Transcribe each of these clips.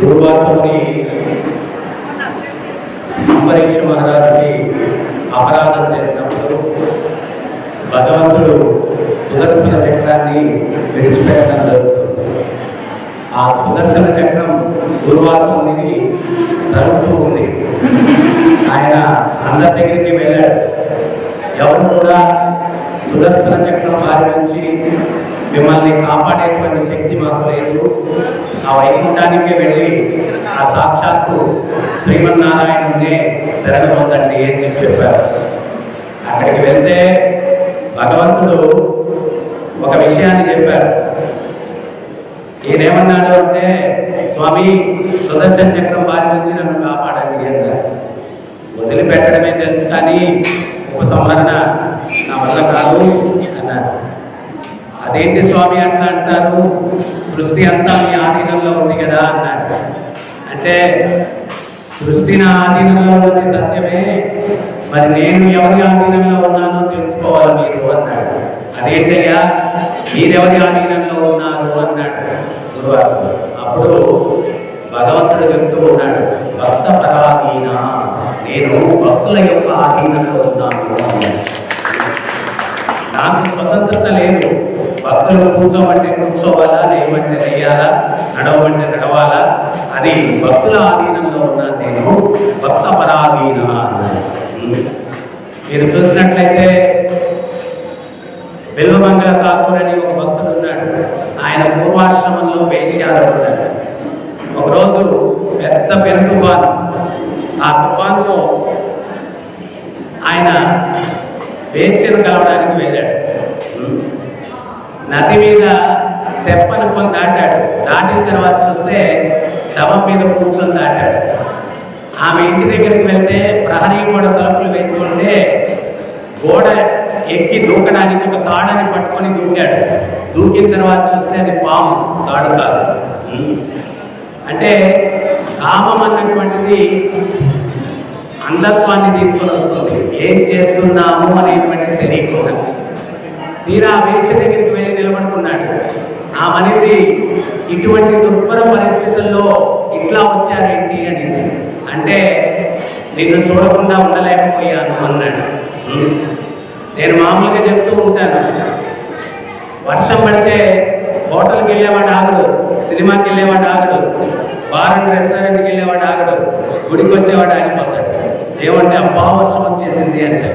దుర్వాసుని అంబరీష మహారాజుని అపరాధం చేసినప్పుడు భగవంతుడు సుదర్శన చక్రాన్ని విడిచిపెట్టడం జరుగుతుంది. ఆ సుదర్శన చక్రం దుర్వాసుని తరుగుతూ ఉంది. ఆయన అందరి దగ్గరికి వెళ్ళాడు. ఎవరు కూడా సుదర్శన చక్రం వారి నుంచి మిమ్మల్ని కాపాడేటువంటి శక్తి మాకు లేదు. ఆ వైకుంఠానికి వెళ్ళి ఆ సాక్షాత్తు శ్రీమన్నారాయణునే శరణ పొందండి అని చెప్పి చెప్పారు. అక్కడికి వెళ్తే భగవంతుడు ఒక విషయాన్ని చెప్పారు. ఈయనేమన్నాడు అంటే స్వామి సుదర్శన చక్రం వారి నుంచి నన్ను కాపాడండి అన్నారు. వదిలిపెట్టడమే తెలుసు కానీ ఉపసంహరణ నా వల్ల కాదు. అదేంటి స్వామి అట్లా అంటారు? సృష్టి అంతా మీ ఆధీనంలో ఉంది కదా అన్నారు అంటే సృష్టి నా ఆధీనంలో ఉంది సత్యమే మరి నేను ఎవరి ఆధీనంలో ఉన్నానో తెలుసుకోవాలి మీరు అన్నాడు అదేంటయ్యా? మీరెవరి ఆధీనంలో ఉన్నారు అన్నాడు దుర్వాసుడు అప్పుడు భగవంతుడు చెప్తూ ఉన్నాడు భక్త పరాధీన నేను భక్తుల యొక్క ఆధీనంలో ఉన్నాను. నాకు స్వతంత్రత లేదు. భక్తులు కూర్చోమంటే కూర్చోవాలా లేమంటే లేయాలా నడవమంటే నడవాలా? అది భక్తుల ఆధీనంలో ఉన్నాను నేను. భక్త పరాధీన మీరు చూసినట్లయితే బిల్వమంగళ ఠాకూర్ అని ఒక భక్తుడు ఉన్నాడు. ఆయన పూర్వాశ్రమంలో వేశ్యాలు ఉన్నాడు. ఒకరోజు పెద్ద పెను తుఫాను ఆ తుఫాన్లో ఆయన వేశ్యను కలవడానికి నది మీద తెప్పను కొని దాటాడు. దాటిన తర్వాత చూస్తే శవం మీద కూర్చొని దాటాడు. ఆమె ఇంటి దగ్గరికి వెళ్తే ప్రహరీ గోడ తలుపులు వేసుకుంటే గోడ ఎక్కి దూకడానికి ఒక తాడని పట్టుకొని దూకాడు. దూకిన తర్వాత చూస్తే అది పాము తాడు కాదు. అంటే కామం అన్నటువంటిది అంధత్వాన్ని తీసుకొని వస్తుంది. ఏం చేస్తున్నాము అనేటువంటిది తెలియకుండా. తీరా ఆ వేష దగ్గరికి వెళ్ళి నిలబడుకున్నాడు ఆ మనిషి ఇటువంటి దుర్భర పరిస్థితుల్లో ఇట్లా వచ్చారేంటి అని అంటే నిన్ను చూడకుండా ఉండలేకపోయాను అన్నాడు. నేను మామూలుగా చెప్తూ ఉంటాను. వర్షం పడితే హోటల్కి వెళ్ళేవాడు ఆగడు సినిమాకి వెళ్ళేవాడు ఆగడు బార్ అండ్ రెస్టారెంట్కి వెళ్ళేవాడు ఆగడు గుడికి వచ్చేవాడు ఆగిపోతాడు. ఏమంటే అబ్బా వర్షం వచ్చేసింది అంటే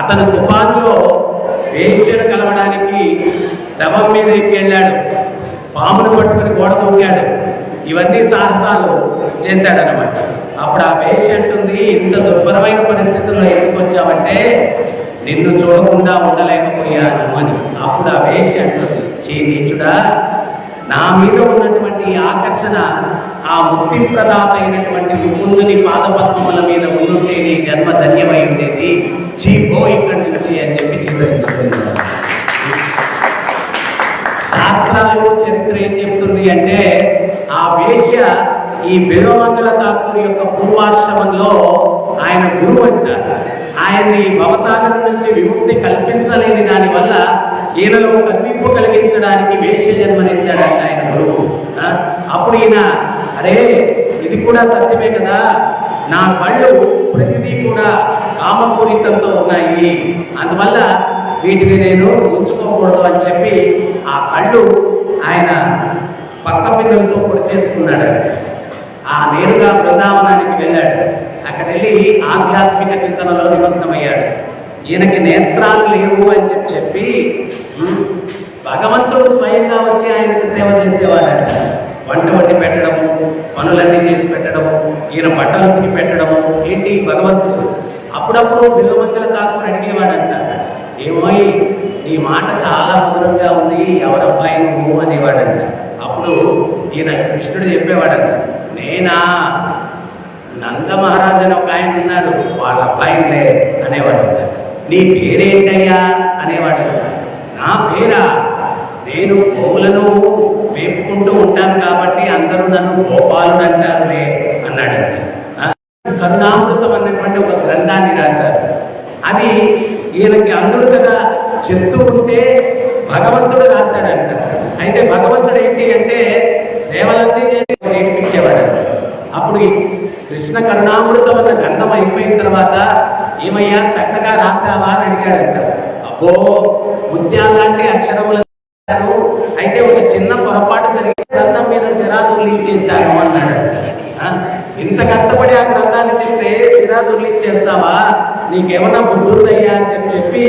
అతను తుఫాన్లో వేశ్యను కలవడానికి శవం మీద ఎక్కి వెళ్ళాడు పామును పట్టుకుని గోడ దూకాడు ఇవన్నీ సాహసాలు చేశాడనమాట అప్పుడు ఆ వేశ్య అంటుంది ఇంత దుర్భరమైన పరిస్థితుల్లో వేసుకొచ్చావంటే నిన్ను చూడకుండా ఉండలేకపోయాను అని. అప్పుడు ఆ వేశ్య అంటుంది చీ నీచుడా నా మీద ఉన్నటువంటి ఆకర్షణ ఆ ముక్తి ప్రదాత అయినటువంటి ముకుందుని పాదపద్మముల మీద ఉండుంటే నీ జన్మ ధన్యమై ఉండేది. చీ పో ఇక్కడి నుంచి అని చెప్పి చింతరించుకున్నాడు శాస్త్రాలు చరిత్ర ఏం చెప్తుంది అంటే ఆ వేష్య ఈ బిలమంగళ ఠాకూర్ యొక్క పూర్వాశ్రమంలో ఆయన గురువు అంటారు. ఆయన్ని భవసాగరం నుంచి విముక్తి కల్పించలేని దాని వల్ల ఈయనలో కల్పింపు కలిగించడానికి వేష్య జన్మనిచ్చాడంట ఆయన గురువు. అప్పుడు ఈయన అరే ఇది కూడా సత్యమే కదా? నా కళ్ళు ప్రతిదీ కూడా కామపూరితంతో ఉన్నాయి. అందువల్ల వీటిని నేను ఉంచుకోకూడదు అని చెప్పి ఆ కళ్ళు ఆయన పక్క పిల్లలతో కూడా చేసుకున్నాడు. ఆ నేరుగా బృందావనానికి వెళ్ళాడు. అక్కడ వెళ్ళి ఆధ్యాత్మిక చింతనలో నిమగ్నమయ్యాడు. ఈయనకి నేత్రాలు లేవు అని చెప్పి చెప్పి భగవంతుడు స్వయంగా వచ్చి ఆయనకు సేవ చేసేవాడు వంట వండి పెట్టడము పనులన్నీ చేసి పెట్టడము ఈయన బట్టలు పెట్టడము ఏంటి భగవంతుడు? అప్పుడప్పుడు బిల్లమంగళ ఠాకూర్ అడిగేవాడంట. ఏమోయ్ నీ మాట చాలా మధురంగా ఉంది ఎవరబ్బాయి నువ్వు అనేవాడంట. అప్పుడు ఈయన కృష్ణుడు చెప్పేవాడంట నేనా? నంద మహారాజు అని ఒక ఆయన ఉన్నాడు వాళ్ళ అబ్బాయిలే అనేవాడు నీ పేరేంటయ్యా? అనేవాడు నా పేరా? నేను పౌలను మేపుకుంటూ ఉంటాను కాబట్టి అందరూ నన్ను గోపాలుడు అంటారులే అన్నాడు. కరుణామృతం అనేటువంటి ఒక గ్రంథాన్ని రాశారు. అది ఈయనకి అందరూ కదా చెప్తూ ఉంటే భగవంతుడు రాశాడంట. అయితే భగవంతుడు ఏంటి అంటే సేవలన్నీ నేర్పించేవాడు. అప్పుడు కృష్ణ కరుణామృతం అన్న గంధం అయిపోయిన తర్వాత ఏమయ్యా చక్కగా రాసావా అని అడిగాడంట. అబ్బో ముత్యాల లాంటి అక్షరములు అయితే ఒక చిన్న పొరపాటు జరిగి గ్రంథం మీద సిరాలు చేశాను అన్నాడు. ఇంత కష్టపడి ఆ గ్రంథాన్ని తింటే సిరాలు చేస్తావా? నీకేమన్నా బుద్ధుందయ్యా అని చెప్పి చెప్పి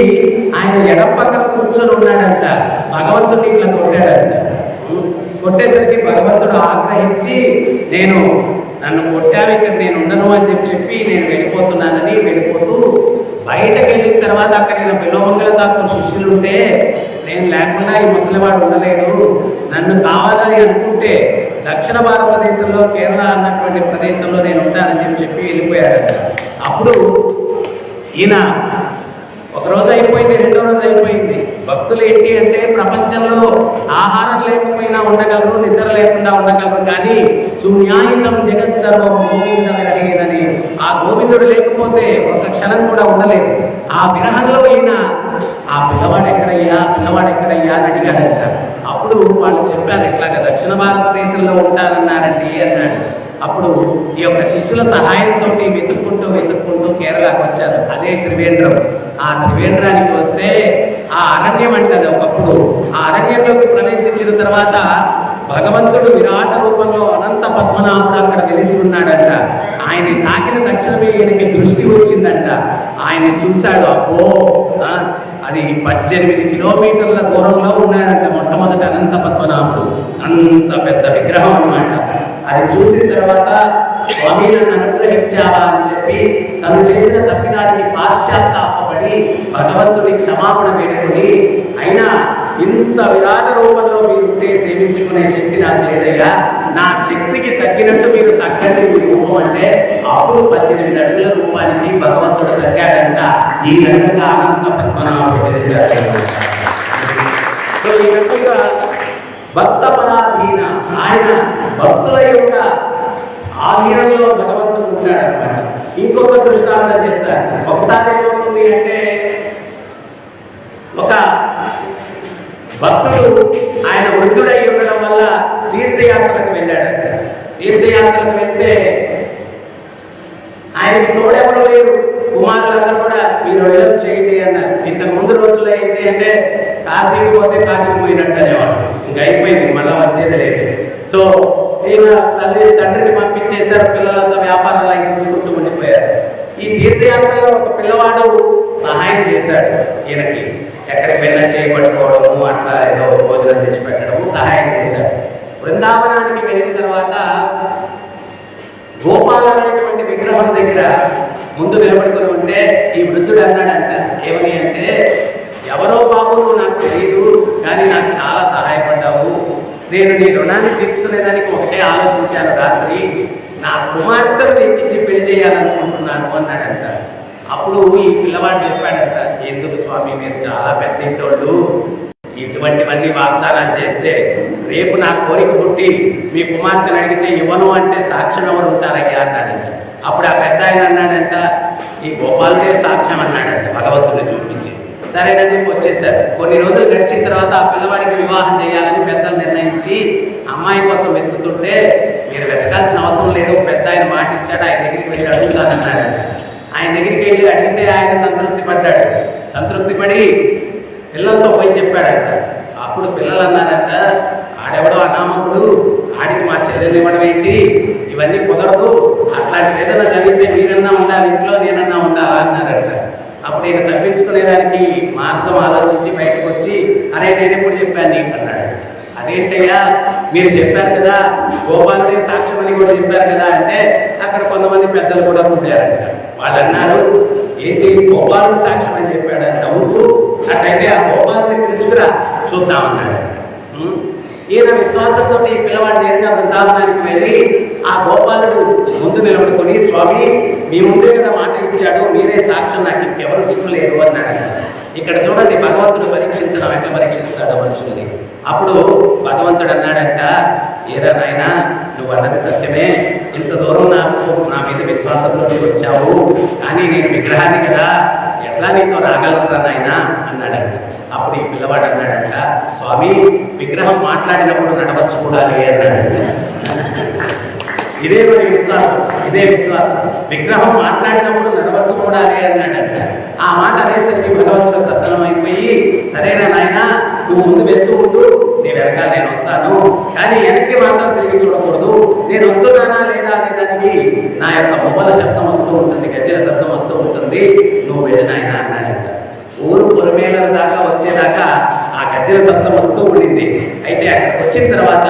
ఆయన ఎడం పక్కన కూర్చొని ఉన్నాడంట. భగవంతుడు ఇట్లా కొట్టాడంట. కొట్టేసరికి భగవంతుడు ఆగ్రహించి నేను నన్ను కొట్టావు ఇక్కడ నేను ఉండను అని చెప్పి చెప్పి నేను వెళ్ళిపోతున్నానని వెళ్ళిపోతూ బయటకు వెళ్ళిన తర్వాత అక్కడ నేను బిలోమంగళ తాకు శిష్యులు ఉంటే నేను లేకుండా ఈ ముసలివాడు ఉండలేడు. నన్ను కావాలని అనుకుంటే దక్షిణ భారతదేశంలో కేరళ అన్నటువంటి ప్రదేశంలో నేను ఉంటానని చెప్పి చెప్పి వెళ్ళిపోయాడంట. అప్పుడు ఈయన ఒక రోజు అయిపోయింది రెండో రోజు అయిపోయింది. భక్తులు ఏంటి అంటే ప్రపంచంలో ఆహారం లేకపోయినా ఉండగలరు నిద్ర లేకుండా ఉండగలరు కానీ సున్యాయితం జగత్ సర్వం గోవిందని ఆ గోవిందుడు లేకపోతే ఒక క్షణం కూడా ఉండలేదు. ఆ విరహంలో ఈయన ఆ పిల్లవాడు ఎక్కడయ్యా? పిల్లవాడు ఎక్కడయ్యా అని అడిగాడంట అప్పుడు వాళ్ళు చెప్పారు ఇట్లాగా దక్షిణ భారతదేశంలో ఉంటానన్నారండి అన్నాడు. అప్పుడు ఈ యొక్క శిష్యుల సహాయంతో వెతుక్కుంటూ వెతుక్కుంటూ కేరళకు వచ్చారు. అదే త్రివేంద్రం. ఆ త్రివేంద్రానికి వస్తే ఆ అరణ్యం అంటది ఒకప్పుడు. ఆ అరణ్యంలోకి ప్రవేశించిన తర్వాత భగవంతుడు విరాట రూపంలో అనంత పద్మనాభుడు అక్కడ వెలిసి ఉన్నాడంట. ఆయన తాకిన తక్షణమే ఈయనకి దృష్టి వచ్చిందంట. ఆయన చూశాడు అబ్బో! అది పద్దెనిమిది కిలోమీటర్ల దూరంలో ఉన్నాడంట మొట్టమొదటి అనంత పద్మనాభుడు. అంత పెద్ద విగ్రహం అన్నమాట. అది చూసిన తర్వాత స్వామి నన్ను అనుగ్రహించావా అని చెప్పి తను చేసిన తప్పిదానికి పాశ్చాత్తాపడి భగవంతుడి క్షమాపణ వేడుకొని అయినా ఇంత విరాట రూపంలో మీరు ఉంటే సేవించుకునే శక్తి నాకు లేదయ్యా. నా శక్తికి తగ్గినట్టు మీరు తగ్గండి మీ రూపం అంటే అప్పుడు పద్దెనిమిది అడుగుల రూపానికి భగవంతుడు తగ్గాడంట. ఈ రకంగా అనంత పద్మనాభుడు తెలిసారు సో ఈ రకంగా భక్త పరాధీన ఆయన భక్తుల యొక్క ఆధీనంలో భగవంతుడు ఉంటాడు అనమాట ఇంకొక దృష్టాంతం చెప్తారు ఒకసారి ఏమవుతుంది అంటే ఒక భక్తుడు ఆయన వృద్ధుడై ఉండడం వల్ల తీర్థయాత్రలకు వెళ్ళాడు. తీర్థయాత్రలకు వెళ్తే ఆయనకి తోడెవరు లేరు? కుమారులందరూ కూడా మీరు వెళ్ళదు చేయండి అన్నారు. ఇంతకు ముందు రోజుల్లో ఏంటి అంటే కాశీకి పోతే కాశీకి పోయినట్టు అనేవాడు ఇంకా అయిపోయింది మళ్ళీ వచ్చేది లేదు. సో ఈయన తల్లి తండ్రిని పంపించేశారు పిల్లలంతా వ్యాపారాలు అయితే చూసుకుంటూ ఉండిపోయారు. ఈ తీర్థయాత్రలో ఒక పిల్లవాడు సహాయం చేశాడు ఈయనకి. ఎక్కడికి వెళ్ళినా చేయబట్టుకోవడము అట్లా ఏదో భోజనం తెచ్చి పెట్టడము సహాయం చేశాడు బృందావనానికి వెళ్ళిన తర్వాత గోపాల అనేటువంటి విగ్రహం దగ్గర ముందు నిలబడుకుని ఉంటే ఈ వృద్ధుడు అన్నాడంట ఏమని అంటే ఎవరో బాబు నువ్వు నాకు తెలియదు కానీ నాకు చాలా సహాయపడ్డావు. నేను నీ రుణాన్ని తీర్చుకునేదానికి ఒకటే ఆలోచించాను రాత్రి. నా కుమార్తెను ఇప్పించి పెళ్ళి చేయాలనుకుంటున్నాను అన్నాడంట. అప్పుడు ఈ పిల్లవాడు చెప్పాడంట ఎందుకు స్వామి మీరు చాలా పెద్ద ఇంటోళ్ళు ఇటువంటివన్నీ వాగ్దానాలు చేస్తే రేపు నా కోరిక పుట్టి మీ కుమార్తెను అడిగితే ఇవ్వను అంటే సాక్ష్యం ఎవరు ఉంటారయ్యా? అన్నాడంట. అప్పుడు ఆ పెద్ద ఆయన అన్నాడంట ఈ గోపాలదేవ్ సాక్ష్యం అన్నాడంట భగవంతుని చూపించి. సరేనని వచ్చేసారు కొన్ని రోజులు గడిచిన తర్వాత ఆ పిల్లవాడికి వివాహం చేయాలని పెద్దలు నిర్ణయించి అమ్మాయి కోసం వెతుకుతుంటే మీరు వెతకాల్సిన అవసరం లేదు పెద్ద ఆయన మాట ఇచ్చాడు ఆయన దగ్గరికి వెళ్ళి అడుగుతానన్నాడంట ఆయన దగ్గరికి ఆయన సంతృప్తి పడ్డాడు. సంతృప్తి పడి పిల్లలతో పోయి చెప్పాడంట. అప్పుడు పిల్లలు అన్నారంట ఆడెవడో అనామకుడు ఆడికి మా చెల్లెలు ఇవ్వడం ఏంటి? ఇవన్నీ కుదరదు అట్లాంటి ఏదైనా జరిగితే మీరన్నా ఉండాలి ఇంట్లో నేనన్నా ఉండాలా? అన్నారంట. అప్పుడు ఈయన తప్పించుకునేదానికి మార్గం ఆలోచించి బయటకు వచ్చి అరే నేను ఎప్పుడు చెప్పాను నీకు? అన్నాడు. అదేంటయ్యా మీరు చెప్పారు కదా గోపాలుడి సాక్ష్యం అని కూడా చెప్పారు కదా అంటే అక్కడ కొంతమంది పెద్దలు కూడా ఉంటారంట వాళ్ళు అన్నారు ఏంటి గోపాలుడు సాక్ష్యం అని చెప్పాడు నవ్వుతూ అట్లయితే ఆ గోపాలని పిలుచుకురా చూద్దామన్నాడు. ఈయన విశ్వాసంతో ఈ పిల్లవాడు నేరుగా బృందావనానికి వెళ్ళి ఆ గోపాలుడు ముందు నిలబడుకొని స్వామి మీ ముందే కదా మాట ఇచ్చాడు మీరే సాక్ష్యం నాకు ఇంకెవరు దిక్కులేరు అన్నాడు. ఇక్కడ చూడండి భగవంతుడు పరీక్షించడం ఎట్లా పరీక్షిస్తాడు మనుషుల్ని. అప్పుడు భగవంతుడు అన్నాడంట ఏరా నాయన నువ్వు అన్నది సత్యమే ఇంత దూరం నాకు నా మీద విశ్వాసంతో వచ్చావు. కానీ నేను విగ్రహాన్ని కదా ఎట్లా నీతో రాగలరా నాయన? అన్నాడంట. అప్పుడు ఈ పిల్లవాడు అన్నాడంట స్వామి విగ్రహం మాట్లాడినప్పుడు నడవచ్చు కూడా అన్నాడంట. ఇదే మరి విశ్వాసం ఇదే విశ్వాసం. విగ్రహం మాట్లాడినప్పుడు నడవచ్చు కూడా అన్నాడంట. ఆ మాట అనేసరికి భగవంతుడు ప్రసన్నమైపోయి సరేనా నాయన నువ్వు ముందు వెళ్తూ ఉంటూ నీ వెనకాల నేను వస్తాను. కానీ వెనక్కి మాత్రం తిరిగి చూడకూడదు. నేను వస్తున్నానా లేదా అనే దానికి నా యొక్క మొబల శబ్దం వస్తూ ఉంటుంది గజ్జల శబ్దం వస్తూ ఉంటుంది. నువ్వు వెళ్ళినాయన అన్నాడంట ఊరు పొరమేల దాకా వచ్చేదాకా ఆ గజ్జల శబ్దం వస్తూ ఉండింది. అయితే అక్కడికి వచ్చిన తర్వాత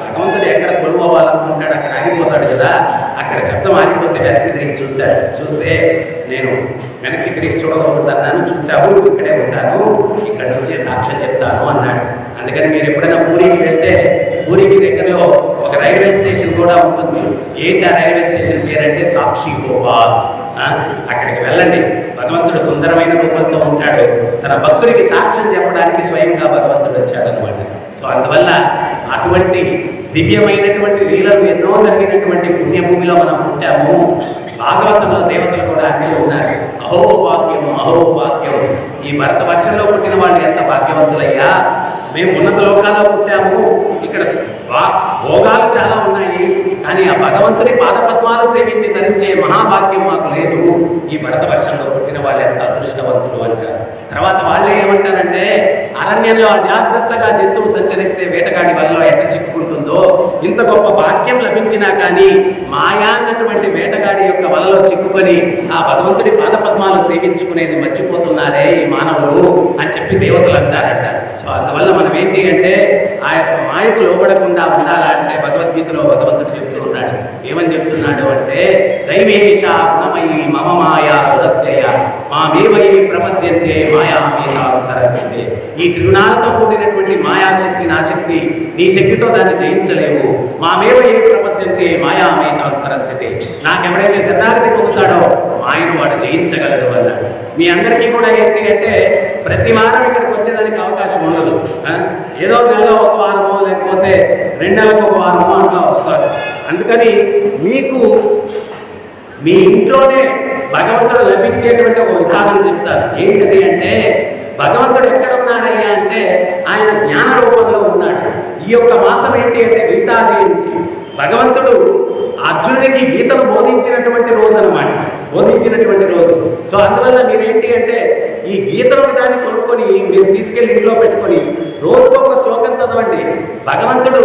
భగవంతుడు ఎక్కడ కొలుకోవాలనుకుంటాడు అక్కడ ఆగిపోతాడు కదా. అక్కడ శబ్దం ఆగిపోతే వెనక్కి తిరిగి చూశాడు. చూస్తే నేను వెనక్కి తిరిగి చూడగలుగుతాను చూశావు ఇక్కడే ఉంటాను ఇక్కడ నుంచే సాక్ష్యం చెప్తాను అన్నాడు. అందుకని మీరు ఎప్పుడైనా పూరికి వెళ్తే పూరికి దగ్గరలో ఒక రైల్వే స్టేషన్ కూడా ఉంటుంది. ఏంటి ఆ రైల్వే స్టేషన్ పేరంటే సాక్షి గోపాల్ అక్కడికి వెళ్ళండి. భగవంతుడు సుందరమైన రూపంతో ఉంటాడు. తన భక్తుడికి సాక్ష్యం చెప్పడానికి స్వయంగా భగవంతుడు వచ్చాడు అనమాట సో అందువల్ల అటువంటి దివ్యమైనటువంటి లీలలు ఎన్నో జరిగినటువంటి పుణ్యభూమిలో మనం పుట్టాము భాగవతంలో దేవతలు కూడా అన్నీ ఉన్నారు. అహో భాగ్యం అహో భాగ్యం ఈ భరత వర్షంలో పుట్టిన వాళ్ళు ఎంత భాగ్యవంతులయ్యా? మేము ఉన్నత లోకాల్లో పుట్టాము. ఇక్కడ భోగాలు చాలా ఉన్నాయి. కానీ ఆ భగవంతుని పాదపద్మాలు సేవించి ధరించే మహాభాగ్యం మాకు లేదు. ఈ భరత వర్షంలో పుట్టిన వాళ్ళు ఎంత అదృష్టవంతులు అంటారు తర్వాత వాళ్ళు ఏమంటారంటే అరణ్యంలో అజాగ్రత్తగా జంతువు సంచరిస్తే వేటగాడి వల్ల ఎంత చిక్కుకుంటుందో ఇంత గొప్ప భాగ్యం లభించినా కానీ మాయా అన్నటువంటి వేటగాడి యొక్క వలలో చిక్కుకొని ఆ భగవంతుడి పాదపద్మాలు సేవించుకునేది మర్చిపోతున్నారు ఈ మానవులు అని చెప్పి దేవతలు అంటారట. సో అందువల్ల మనం ఏంటి అంటే ఆ యొక్క మాయకు లోపడకుండా ఉండాలా అంటే భగవద్గీతలో భగవంతుడు చెప్తూ ఉన్నాడు. ఏమని చెప్తున్నాడు అంటే దైవేష గుణమయి మమ మాయా మా మామేవై ప్రపద్యంతే మాయా మేధాంతరంతే ఈ త్రిగుణాలతో కూడినటువంటి మాయాశక్తి నా శక్తి నీ శక్తితో దాన్ని జయించలేవు. మామేవై ప్రపద్యంతే మాయా మేధాంతరంతే నాకెవడైతే శరణాగతి పొందుతాడో మాయను వాడు జయించగలడు అన్నాడు. మీ అందరికీ కూడా ఏంటి అంటే ప్రతి వారం ఇక్కడికి వచ్చేదానికి అవకాశం ఉండదు. ఏదో నెలలో ఒక వారమో లేకపోతే రెండేళ్ళకు ఒక వారమో అట్లా వస్తారు. అందుకని మీకు మీ ఇంట్లోనే భగవంతుడు లభించేటువంటి ఒక విధానం చెప్తారు ఏంటిది అంటే భగవంతుడు ఎక్కడ ఉన్నాడయ్యా అంటే ఆయన జ్ఞాన రూపంలో ఉన్నాడు. ఈ యొక్క మాసం ఏంటి అంటే గీతా జయంతి భగవంతుడు అర్జునుడికి గీతను బోధించినటువంటి రోజు అనమాట బోధించినటువంటి రోజు. సో అందువల్ల మీరేంటి అంటే ఈ గీతను దాన్ని కొనుక్కొని మీరు తీసుకెళ్ళి ఇంట్లో పెట్టుకొని రోజుకొక శ్లోకం చదవండి. భగవంతుడు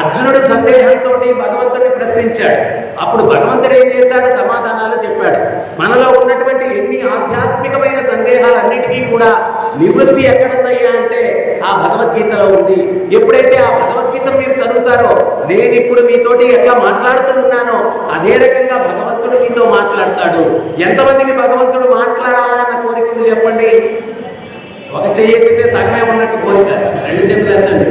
అర్జునుడు సందేహంతో భగవంతుడిని ప్రశ్నించాడు. అప్పుడు భగవంతుడు ఏం చేశాడు? సమాధానాలు చెప్పాడు. మనలో ఉన్నటువంటి ఎన్ని ఆధ్యాత్మికమైన సందేహాలన్నిటికీ కూడా నివృత్తి ఎక్కడుందయ్యా అంటే ఆ భగవద్గీతలో ఉంది. ఎప్పుడైతే ఆ భగవద్గీత మీరు చదువుతారో నేను ఇప్పుడు మీతోటి ఎట్లా మాట్లాడుతూ ఉన్నానో అదే రకంగా భగవంతుడు మీతో మాట్లాడతాడు. ఎంతమందికి భగవంతుడు మాట్లాడాలన్న కోరిక చెప్పండి? ఒక చెయ్యి ఎత్తితే సగమే ఉన్నట్టు కోరిక. రెండు చేతులు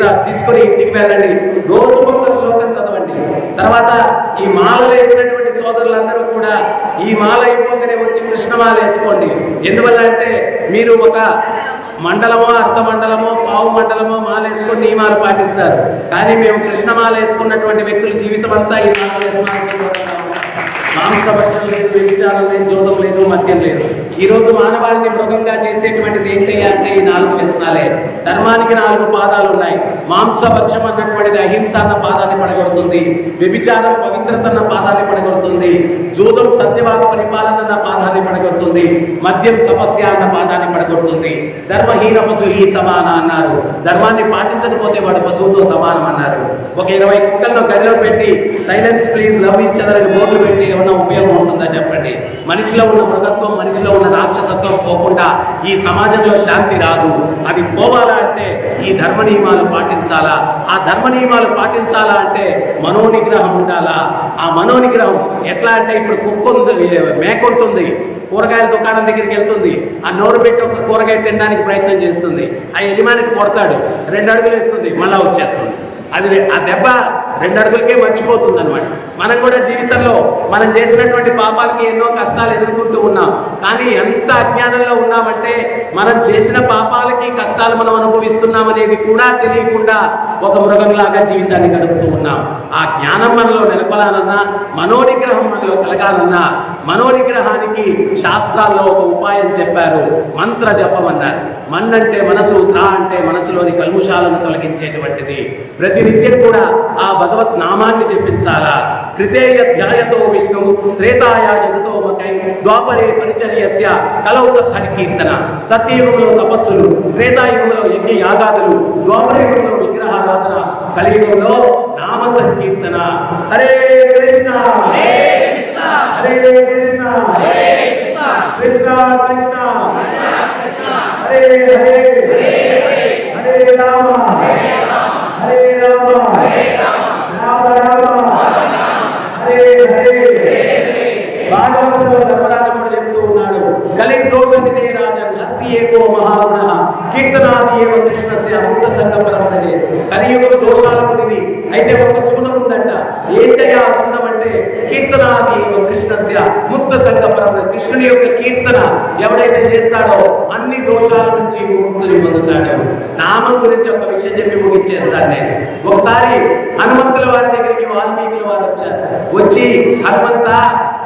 గీత తీసుకొని ఇంటికి వెళ్ళండి. రోజు ఒక శ్లోకం చదవండి. తర్వాత ఈ మాల వేసినటువంటి సోదరులందరూ కూడా ఈ మాల అయిపోగానే వచ్చి కృష్ణమాల వేసుకోండి. ఎందువల్ల అంటే మీరు ఒక మండలమో అర్ధ మండలమో పావు మండలమో మాల వేసుకొని నియమాలు పాటిస్తారు. కానీ మేము కృష్ణమాల వేసుకున్నటువంటి వ్యక్తుల జీవితం అంతా ఈ మాల వేసుకున్నాం మాంసభక్షం లేదు వ్యభిచారం లేదు జోదం లేదు మద్యం లేదు. ఈరోజు మానవాళిని మృగంగా చేసేటువంటిది ఏంటయ్యా అంటే ఈ నాలుగు వ్యసనాలే. ధర్మానికి నాలుగు పాదాలు ఉన్నాయి. మాంసభక్షం అన్నటువంటిది అహింస అన్న పాదాన్ని పడగొడుతుంది. వ్యభిచారం పవిత్రత అన్న పాదాన్ని పడగొడుతుంది. జూదం సత్యవాద పరిపాలన అన్న పాదాన్ని పడగొడుతుంది. మద్యం తపస్య అన్న పాదాన్ని పడగొడుతుంది. ధర్మహీన పశు ఈ సమాన అన్నారు. ధర్మాన్ని పాటించకపోతే వాడు పశువుతో సమానం అన్నారు. ఒక ఇరవై కుక్కలను గదిలో పెట్టి సైలెన్స్ ప్లీజ్ లవ్ ఇచ్చదరని బోర్డు పెట్టి ఏమైనా ఉపయోగం ఉంటుందా చెప్పండి? మనిషిలో ఉన్న మృగత్వం మనిషిలో ఉన్న రాక్షసత్వం పోకుండా ఈ సమాజంలో శాంతి రాదు. అది పోవాలా అంటే ఈ ధర్మ నియమాలు పాటించాలా? ఆ ధర్మ నియమాలు పాటించాలా అంటే మనోనిగ్రహం ఉండాలా? ఆ మనోనిగ్రహం ఎట్లా అంటే ఇప్పుడు కుక్క ఉంది మేక ఉంటుంది కూరగాయల దుకాణం దగ్గరికి వెళ్తుంది. ఆ నోరు పెట్టి ఒక కూరగాయ తినడానికి ప్రయత్నం చేస్తుంది. ఆ యజమానికి కొడతాడు. రెండు అడుగులు వేస్తుంది మళ్ళా వచ్చేస్తుంది. అది ఆ దెబ్బ రెండు అడుగులకే మర్చిపోతుంది అనమాట మనం కూడా జీవితంలో మనం చేసినటువంటి పాపాలకి ఎన్నో కష్టాలు ఎదుర్కొంటూ ఉన్నాం. కానీ ఎంత అజ్ఞానంలో ఉన్నామంటే మనం చేసిన పాపాలకి కష్టాలు మనం అనుభవిస్తున్నాం అనేది కూడా తెలియకుండా ఒక మృగంలాగా జీవితాన్ని గడుపుతూ ఉన్నాం. ఆ జ్ఞానం మనలో నెలకొలాలన్నా మనోనిగ్రహం మనలో కలగాలన్నా మనోనిగ్రహానికి శాస్త్రాల్లో ఒక ఉపాయం చెప్పారు. మంత్ర జపం అన్నారు. మన్నంటే మనసు త్రా అంటే మనసులోని కల్ముషాలను తొలగించేటువంటిది. ప్రతినిత్యం కూడా ఆ భగవత్ నామాన్ని జపించాలా? కృతేయ ధ్యాయతో విష్ణు త్రేతాయ జగతో మకై ద్వాపరే పరిచర్యస్య కలౌ హరి కీర్తన సత్యయుగంలో తపస్సులు త్రేతాయుగంలో యజ్ఞ యాగాదులు ద్వాపరయుగంలో విగ్రహారాధన కలియుగంలో నామ సంకీర్తన హరే కృష్ణ! హరే కృష్ణ! కృష్ణ! కృష్ణ హరే హరే! హరే రామ హరే రామ! కలియుగం దోషాలు అయితే ఒక సుగుణం ఉందంట. ఏంటయ్యా ఆ సుగుణం అంటే కీర్తనాది ఏవ కృష్ణస్య ముక్త సంగపరమ కృష్ణుని యొక్క కీర్తన ఎవడైతే చేస్తాడో అన్ని దోషాల నుంచి ముక్తుని పొందుతాడు. నామం గురించి ఒక విషయం చెప్పి ముగించేస్తాను నేను. ఒకసారి హనుమంతుల వారి దగ్గరికి వాల్మీకుల వారు వచ్చారు. వచ్చి హనుమంత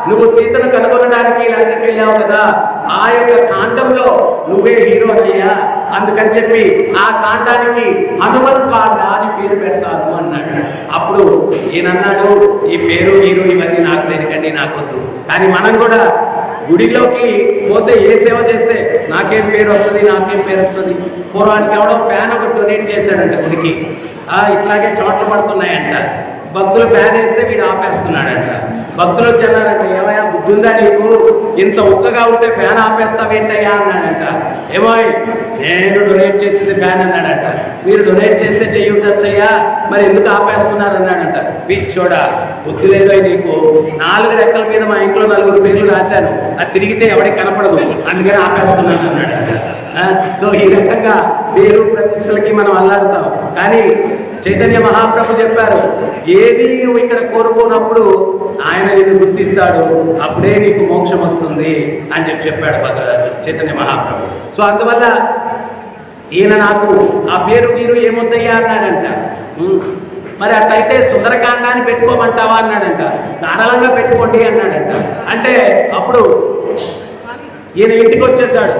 నువ్వు సీతను కనుగొనడానికి లంకకి వెళ్ళావు కదా. ఆ యొక్క కాండంలో నువ్వే హీరో అయ్యా. అందుకని చెప్పి ఆ కాండానికి హనుమత్ పాండ అని పేరు పెడతాను అన్నాడు. అప్పుడు ఈయనన్నాడు ఈ పేరు హీరో ఇవన్నీ నాకు దేనికండి నాకు వద్దు కానీ మనం కూడా గుడిలోకి పోతే ఏ సేవ చేస్తే నాకేం పేరు వస్తుంది నాకేం పేరు వస్తుంది? పూర్వానికి ఎవడో ఫ్యాన్ ఒకటి డొనేట్ చేశాడంట గుడికి. ఆ ఇట్లాగే చోట్ల పడుతున్నాయంట. భక్తులు ఫ్యాన్ వేస్తే వీడు ఆపేస్తున్నాడంట. భక్తులు వచ్చన్నారంట ఏమయ్యా బుద్ధుందా నీకు? ఇంత ఉక్కగా ఉంటే ఫ్యాన్ ఆపేస్తావేంటయ్యా? అన్నాడంట. ఏమో నేను డొనేట్ చేసింది ఫ్యాన్ అన్నాడంట. మీరు డొనేట్ చేస్తే చెయ్యి ఉండొచ్చయ్యా మరి ఎందుకు ఆపేస్తున్నారు? అన్నాడంట. పిచ్చోడా బుద్ధి లేదో నీకు. నాలుగు రెక్కల మీద మా ఇంట్లో నలుగురు పేర్లు రాశాను. అది తిరిగితే ఎవరికి కనపడదు. అందుకని ఆపేస్తున్నాను అన్నాడంట. ఆ, సో ఈ రకంగా పేరు ప్రతిష్టలకి మనం అల్లాడుతాం. కానీ చైతన్య మహాప్రభు చెప్పారు ఏది నువ్వు ఇక్కడ కోరుకోనప్పుడు ఆయన నిన్ను గుర్తిస్తాడు అప్పుడే నీకు మోక్షం వస్తుంది అని చెప్పి చెప్పాడు చైతన్య మహాప్రభు. సో అందువల్ల ఈయన నాకు ఆ పేరు మీరు ఏమొద్దయ్యా? అన్నాడంట. మరి అట్లయితే సుందరకాండాన్ని పెట్టుకోమంటావా? అన్నాడంట. ధారాళంగా పెట్టుకోండి అన్నాడంట. అంటే అప్పుడు ఈయన ఇంటికి వచ్చేసాడు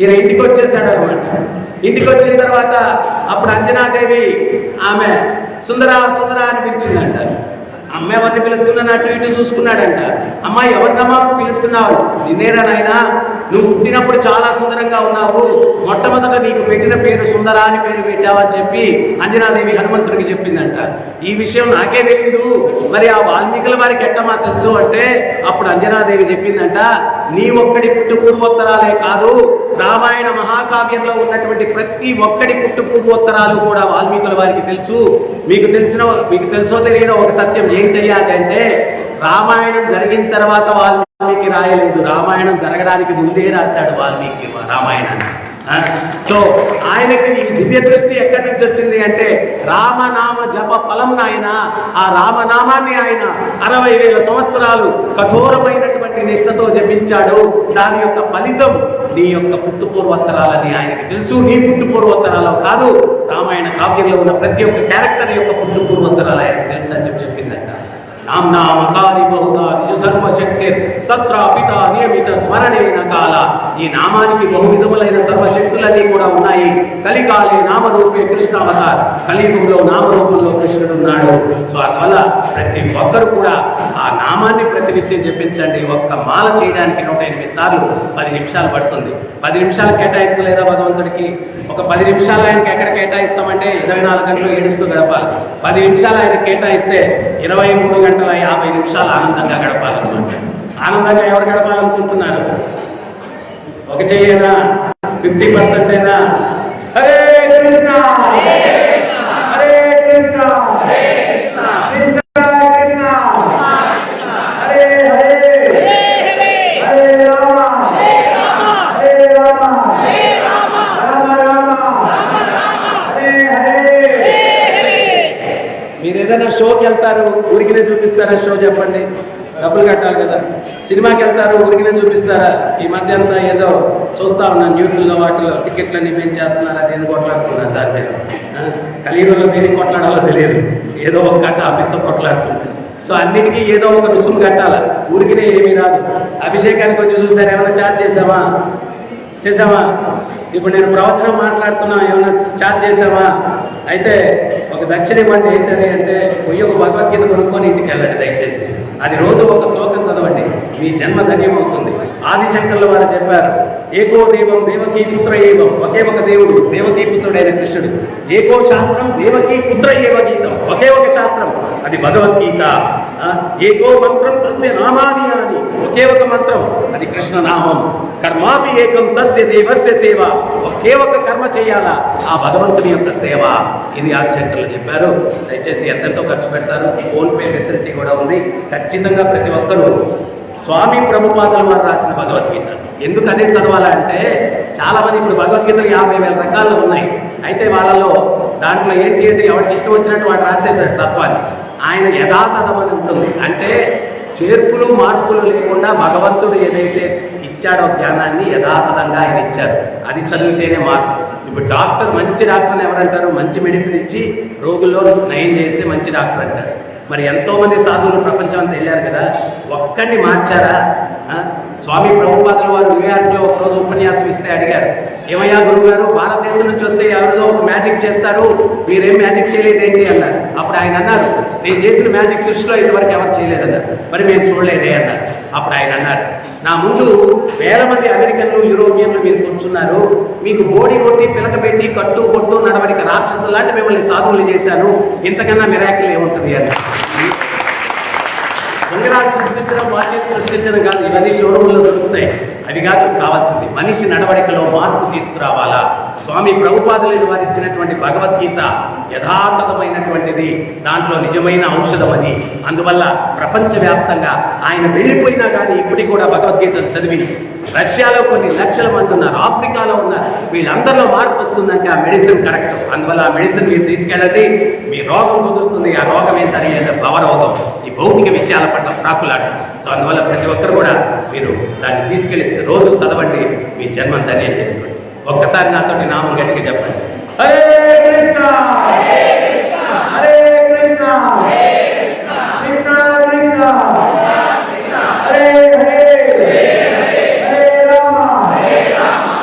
ఈయన ఇంటికి వచ్చేసాడు అనమాట ఇంటికి వచ్చిన తర్వాత అప్పుడు అంజనాదేవి ఆమె సుందర సుందర అనిపించిందంట. అమ్మ ఎవరిని పిలుస్తుందని అటు ఇటు చూసుకున్నాడంట. అమ్మ ఎవరినమ్మా పిలుస్తున్నావు? నిన్నేరా నాయనా? నువ్వు పుట్టినప్పుడు చాలా సుందరంగా ఉన్నావు. మొట్టమొదట నీకు పెట్టిన పేరు సుందర అని పేరు పెట్టావని చెప్పి అంజనాదేవి హనుమంతుడికి చెప్పిందంట. ఈ విషయం నాకే తెలియదు మరి ఆ వాల్మీకుల వారికి ఎట్టమా తెలుసు అంటే అప్పుడు అంజనాదేవి చెప్పిందంట నీ ఒక్కడి పుట్టు పూర్వోత్తరాలే కాదు రామాయణ మహాకావ్యంలో ఉన్నటువంటి ప్రతి ఒక్కటి పుట్టు కూడా వాల్మీకుల వారికి తెలుసు. మీకు తెలిసిన మీకు తెలుసో తెలియదో ఒక సత్యం ఏంటయ్యా అంటే రామాయణం జరిగిన తర్వాత వాల్మీకి రాయలేదు. రామాయణం జరగడానికి ముందే రాశాడు వాల్మీకి రామాయణాన్ని. సో ఆయనకి ఈ దివ్య దృష్టి ఎక్కడి నుంచి వచ్చింది అంటే రామనామ జప ఫలం నాయన ఆ రామనామాన్ని ఆయన అరవై వేల సంవత్సరాలు కఠోరమైనటువంటి నిష్ఠతో జపించాడు. దాని యొక్క ఫలితం నీ యొక్క పుట్టుపూర్వోత్తరాలని ఆయనకి తెలుసు. నీ పుట్టుపూర్వోత్తరాలు కాదు రామాయణ కావ్యంలో ఉన్న ప్రతి ఒక్క క్యారెక్టర్ యొక్క పుట్టుపూర్వోత్తరాలు ఆయనకు తెలుసు అని చెప్పి చెప్పిందంట. నామ్నామకారి బహుదా నిజ సర్వశక్తిర్. తత్ర పిత నియమిత స్మరణేన కాల. ఈ నామానికి బహువిధములైన సర్వశక్తులన్నీ కూడా ఉన్నాయి. కలికాలే నామరూపే కృష్ణ అవతార్ కలియుగంలో నామరూపంలో కృష్ణుడు ఉన్నాడు. సో అందువల్ల ప్రతి ఒక్కరు కూడా ఆ నామాన్ని ప్రతినిత్యం చెప్పించండి ఒక్క మాల చేయడానికి నూట ఎనిమిది సార్లు పది నిమిషాలు పడుతుంది. పది నిమిషాలు కేటాయించలేదా భగవంతుడికి? ఒక పది నిమిషాలు ఆయనకి ఎక్కడ కేటాయిస్తామంటే ఇరవై నాలుగు గంటలు ఏడుస్తూ గడపాలి. పది నిమిషాలు ఆయన కేటాయిస్తే ఇరవై మూడు గంటలు వందల యాభై నిమిషాలు ఆనందంగా గడపాలన్నమాట ఆనందంగా ఎవరు గడపాలనుకుంటున్నారు? ఒకటే అయినా ఫిఫ్టీ పర్సెంట్ అయినా హరే కృష్ణ! హరే కృష్ణ! కృష్ణ మీరు ఏదైనా షోకి వెళ్తారు? ఊరికినే చూపిస్తారా షో చెప్పండి? డబ్బులు కట్టాలి కదా. సినిమాకి వెళ్తారు? ఊరికినే చూపిస్తారా? ఈ మధ్య అంతా ఏదో చూస్తా ఉన్నాను న్యూస్లో వాటిలో. టికెట్లన్నీ పెంచేస్తున్నారా దేని కొట్లాడుతున్నారు? దాని మీద. ఆ, కలియుగంలో దేనికి కొట్లాడాలో తెలియదు. ఏదో ఒక కట్ట అభితో కొట్లాడుతుంది. సో అన్నిటికీ ఏదో ఒక రుసుము కట్టాలా? ఊరికినే ఏమీ రాదు. అభిషేకానికి వచ్చి చూసారు ఏమైనా చార్జ్ చేసావా? చేసావా? ఇప్పుడు నేను ప్రవచనం మాట్లాడుతున్నా ఏమైనా చార్జ్ చేసావా అయితే ఒక దక్షిణ ఇవ్వండి ఏంటని అంటే పొయ్యి ఒక భగవద్గీత కొనుక్కొని ఇంటికి వెళ్ళండి దయచేసి. అది రోజు ఒక శ్లోకం చదవండి మీ జన్మ ధన్యమవుతుంది. ఆదిశంకర్ల వారు చెప్పారు ఏకో దైవం దేవకీ పుత్ర ఏవం ఒకే ఒక దేవుడు దేవకీ పుత్రుడైన కృష్ణుడు. ఏకో శాస్త్రం దేవకీ పుత్ర ఏవ గీతం ఒకే ఒక శాస్త్రం అది భగవద్గీత. ఆ, ఏకో మంత్రం తస్య నామాని అని. ఒకే ఒక మంత్రం అది కృష్ణ నామం కర్మాపి ఏకం తస్య దేవస్య సేవ. ఒకే ఒక కర్మ చేయాలా? ఆ భగవంతుని యొక్క సేవ. ఇది ఆదిశంకర్లు చెప్పారు. దయచేసి ఎంతెంతో ఖర్చు పెడతారు? ఫోన్ పే ఫెసిలిటీ కూడా ఉంది. ఖచ్చితంగా ప్రతి ఒక్కరూ స్వామి ప్రభుపాదుల వారు రాసిన భగవద్గీత. ఎందుకు అదే చదవాలంటే చాలా మంది ఇప్పుడు భగవద్గీతలు యాభై వేల రకాలు ఉన్నాయి. అయితే వాళ్ళలో దాంట్లో ఏంటి అంటే ఎవరికి ఇష్టం వచ్చినట్టు వాడు రాసేసాడు తత్వాన్ని. ఆయన యథాతథం అని ఉంటుంది. అంటే చేర్పులు మార్పులు లేకుండా భగవంతుడు ఏదైతే ఇచ్చాడో జ్ఞానాన్ని యథాతథంగా ఆయన ఇచ్చారు. అది చదివితేనే మార్పు. ఇప్పుడు డాక్టర్ మంచి డాక్టర్ ఎవరంటారు? మంచి మెడిసిన్ ఇచ్చి రోగుల్లో నయం చేస్తే మంచి డాక్టర్ అంటారు. మరి ఎంతోమంది సాధువులు ప్రపంచం అంతా వెళ్ళారు కదా? ఒక్కడిని మార్చారా? స్వామి ప్రభుపాదుల వారు న్యూయార్క్లో ఒకరోజు ఉపన్యాసం ఇస్తే అడిగారు ఏమయ్యా గురువు గారు భారతదేశం నుంచి వస్తే ఎవరిదో ఒక మ్యాజిక్ చేస్తారు మీరేం మ్యాజిక్ చేయలేదేంటి? అన్నారు. అప్పుడు ఆయన అన్నారు నేను చేసిన మ్యాజిక్ సృష్టిలో ఇంతవరకు ఎవరు చేయలేదన్నారు. మరి మేము చూడలేదే అన్నారు. అప్పుడు ఆయన అన్నారు నా ముందు వేల మంది అమెరికన్లు యూరోపియన్లు మీరు కూర్చున్నారు. మీకు బోడి కొట్టి పిలక పెట్టి కట్టు కొట్టు నడవడిక రాక్షసులాంటి మిమ్మల్ని సాధువులు చేశాను. ఇంతకన్నా మిరాకిల్ ఏముంటుంది? అన్నారు. ఉంగరాలు సృష్టించడం వాద్యం సృష్టించడం కాదు ఇవన్నీ షోరూంలో దొరుకుతాయి. అవి కాదు కావాల్సింది. మనిషి నడవడికలో మార్పు తీసుకురావాలా? స్వామి ప్రభుపాదులైన వారు ఇచ్చినటువంటి భగవద్గీత యథాతథమైనటువంటిది. దాంట్లో నిజమైన ఔషధం అది. అందువల్ల ప్రపంచవ్యాప్తంగా ఆయన వెళ్ళిపోయినా కానీ ఇప్పటికి కూడా భగవద్గీతను చదివి రష్యాలో కొన్ని లక్షల మంది ఉన్నారు ఆఫ్రికాలో ఉన్నారు. వీళ్ళందరిలో మార్పు వస్తుందంటే ఆ మెడిసిన్ కరెక్ట్. అందువల్ల ఆ మెడిసిన్ మీరు తీసుకెళ్ళండి. మీ రోగం కుదురుతుంది ఆ రోగం ఏంటని భవరోగం ఈ భౌతిక విషయాల పట్ల ప్రాకులాట. సో అందువల్ల ప్రతి ఒక్కరు కూడా మీరు దాన్ని తీసుకెళ్ళి రోజు చదవండి. మీ జన్మం ధన్యం చేసుకోండి. ఒక్కసారి నాతో నామం గట్టిగా చెప్పండి హరే కృష్ణ హరే కృష్ణ కృష్ణ కృష్ణ హరే హరే హరే రామ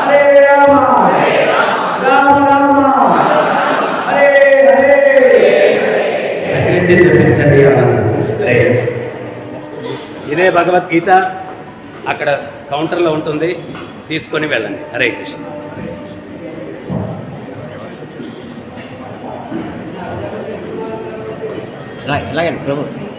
హరే రామ రామ రామ హరే హరే ప్రతినిత్యం జపించండి అన్నారు. ఇదే భగవద్గీత అక్కడ కౌంటర్లో ఉంటుంది. తీసుకొని వెళ్ళండి. హరే కృష్ణ. ఇలాగండి ప్రభు.